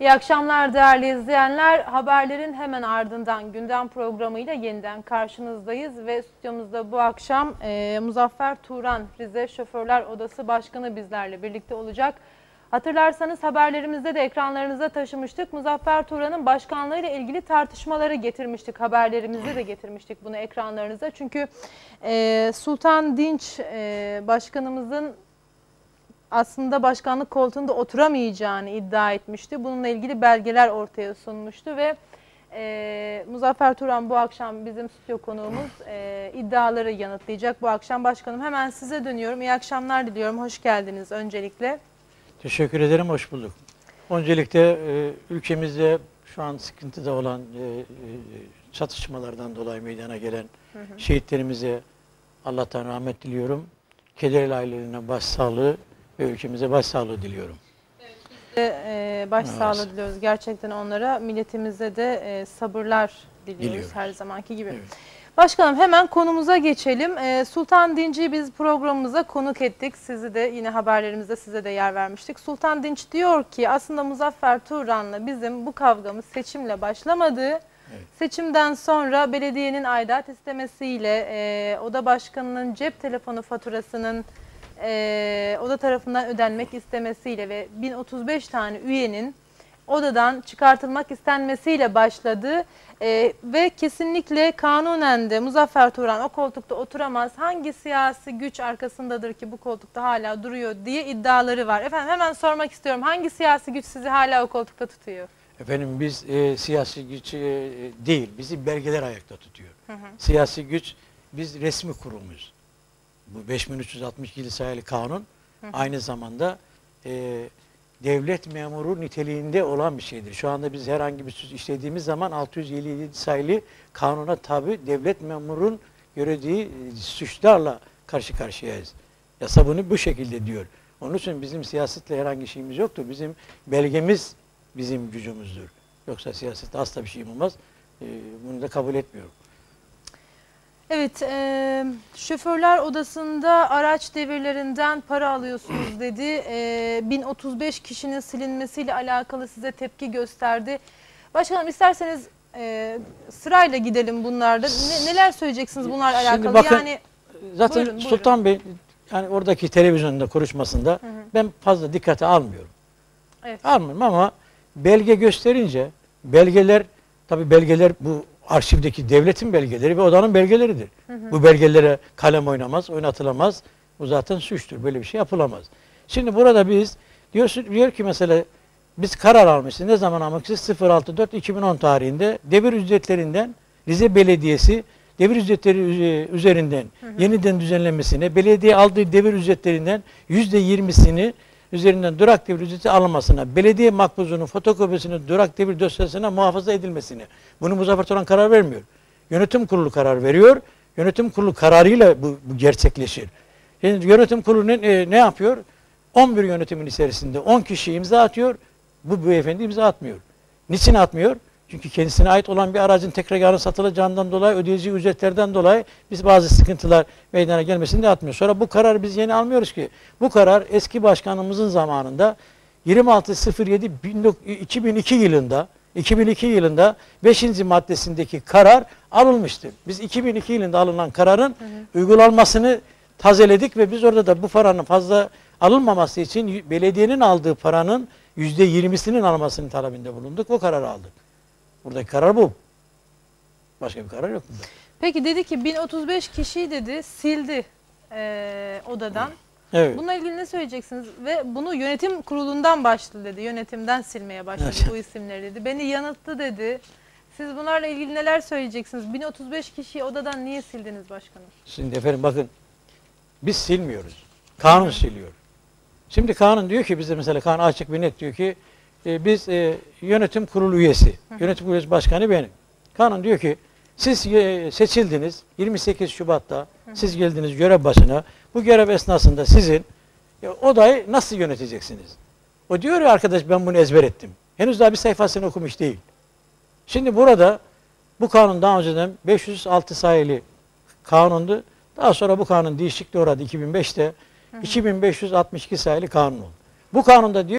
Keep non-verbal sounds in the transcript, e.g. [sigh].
İyi akşamlar değerli izleyenler. Haberlerin hemen ardından gündem programıyla yeniden karşınızdayız ve stüdyomuzda bu akşam e, Muzaffer Turan Rize Şoförler Odası Başkanı bizlerle birlikte olacak. Hatırlarsanız haberlerimizde de ekranlarınıza taşımıştık. Muzaffer Turan'ın başkanlığıyla ilgili tartışmaları getirmiştik. Haberlerimizde de getirmiştik bunu ekranlarınıza. Çünkü e, Sultan Dinç e, başkanımızın aslında başkanlık koltuğunda oturamayacağını iddia etmişti. Bununla ilgili belgeler ortaya sunmuştu ve e, Muzaffer Turan bu akşam bizim stüdyo konuğumuz e, iddiaları yanıtlayacak. Bu akşam başkanım hemen size dönüyorum. İyi akşamlar diliyorum. Hoş geldiniz öncelikle. Teşekkür ederim, hoş bulduk. Öncelikle e, ülkemizde şu an sıkıntıda olan e, e, çatışmalardan dolayı meydana gelen şehitlerimize Allah'tan rahmet diliyorum. Kederli ailelerine başsağlığı ve ülkemize başsağlığı diliyorum. E, başsağlığı Evet. diliyoruz gerçekten onlara. Milletimize de e, sabırlar diliyoruz Diliyoruz. her zamanki gibi. Evet. Başkanım hemen konumuza geçelim. Ee, Sultan Dinç'i biz programımıza konuk ettik. Sizi de yine haberlerimizde size de yer vermiştik. Sultan Dinç diyor ki aslında Muzaffer Turan'la bizim bu kavgamız seçimle başlamadı. Seçimden sonra belediyenin aidat istemesiyle e, oda başkanının cep telefonu faturasının e, oda tarafından ödenmek istemesiyle ve 1035 tane üyenin odadan çıkartılmak istenmesiyle başladı. Ee, ve kesinlikle kanunen de Muzaffer Turan o koltukta oturamaz. Hangi siyasi güç arkasındadır ki bu koltukta hala duruyor diye iddiaları var. Efendim hemen sormak istiyorum. Hangi siyasi güç sizi hala o koltukta tutuyor? Efendim biz e, siyasi güç e, değil, bizi belgeler ayakta tutuyor. Siyasi güç, biz resmi kurumuz. Bu 5362 sayılı kanun aynı zamanda e, devlet memuru niteliğinde olan bir şeydir. Şu anda biz herhangi bir suç işlediğimiz zaman 657 sayılı kanuna tabi devlet memurun göreceği e, suçlarla karşı karşıyayız. Yasa bunu bu şekilde diyor. Onun için bizim siyasetle herhangi şeyimiz yoktur. Bizim belgemiz bizim gücümüzdür. Yoksa siyasette asla bir şeyim olmaz. E, bunu da kabul etmiyorum. Evet, e, şoförler odasında araç devirlerinden para alıyorsunuz [clears throat] dedi. E, 1035 kişinin silinmesiyle alakalı size tepki gösterdi. Başkanım isterseniz e, sırayla gidelim bunlarda. Ne- neler söyleyeceksiniz bunlarla Şimdi alakalı? bakın, yani Zaten Buyurun, buyurun. Sultan Bey yani oradaki televizyonda konuşmasında ben fazla dikkate almıyorum. evet. Almıyorum ama belge gösterince belgeler tabi belgeler bu arşivdeki devletin belgeleri ve odanın belgeleridir. Bu belgelere kalem oynamaz, oynatılamaz. Bu zaten suçtur. Böyle bir şey yapılamaz. Şimdi burada biz diyorsun, diyor ki mesela biz karar almışız. Ne zaman almışız? 064-2010 tarihinde devir ücretlerinden Rize Belediyesi devir ücretleri üze- üzerinden yeniden düzenlenmesine, belediye aldığı devir ücretlerinden %20'sini üzerinden durak devir ücreti alınmasına, belediye makbuzunun fotokopisinin durak devir dosyasına muhafaza edilmesine. Bunu Muzaffer Turan karar vermiyor. Yönetim kurulu karar veriyor. Yönetim kurulu kararıyla bu, bu gerçekleşir. Şimdi yönetim kurulu ne, e, ne yapıyor? 11 yönetimin içerisinde 10 kişi imza atıyor. Bu beyefendi imza atmıyor. Niçin atmıyor? Çünkü kendisine ait olan bir aracın tekrar yarın satılacağından dolayı ödeyeceği ücretlerden dolayı biz bazı sıkıntılar meydana gelmesini de atmıyor. Sonra bu kararı biz yeni almıyoruz ki. Bu karar eski başkanımızın zamanında 26.07.2002 yılında 2002 yılında 5. maddesindeki karar alınmıştır. Biz 2002 yılında alınan kararın uygulanmasını tazeledik ve biz orada da bu paranın fazla alınmaması için belediyenin aldığı paranın %20'sinin almasının talebinde bulunduk. O kararı aldık. Buradaki karar bu. Başka bir karar yok. Peki dedi ki 1035 kişiyi dedi sildi e, odadan. Evet. Bununla ilgili ne söyleyeceksiniz? Ve bunu yönetim kurulundan başladı dedi. Yönetimden silmeye başladı Evet. bu isimleri dedi. Beni yanılttı dedi. Siz bunlarla ilgili neler söyleyeceksiniz? 1035 kişiyi odadan niye sildiniz başkanım? Şimdi efendim bakın biz silmiyoruz. Kanun siliyor. Şimdi kanun diyor ki bize mesela kanun açık ve net diyor ki e, biz e, yönetim kurulu üyesi, yönetim kurulu başkanı benim. Kanun diyor ki siz e, seçildiniz 28 Şubat'ta siz geldiniz görev başına. Bu görev esnasında sizin e, odayı nasıl yöneteceksiniz? O diyor ya arkadaş ben bunu ezber ettim. Henüz daha bir sayfasını okumuş değil. Şimdi burada bu kanun daha önceden 506 sayılı kanundu. Daha sonra bu kanun değişikliğe uğradı 2005'te. 2562 sayılı kanun oldu. Bu kanunda diyor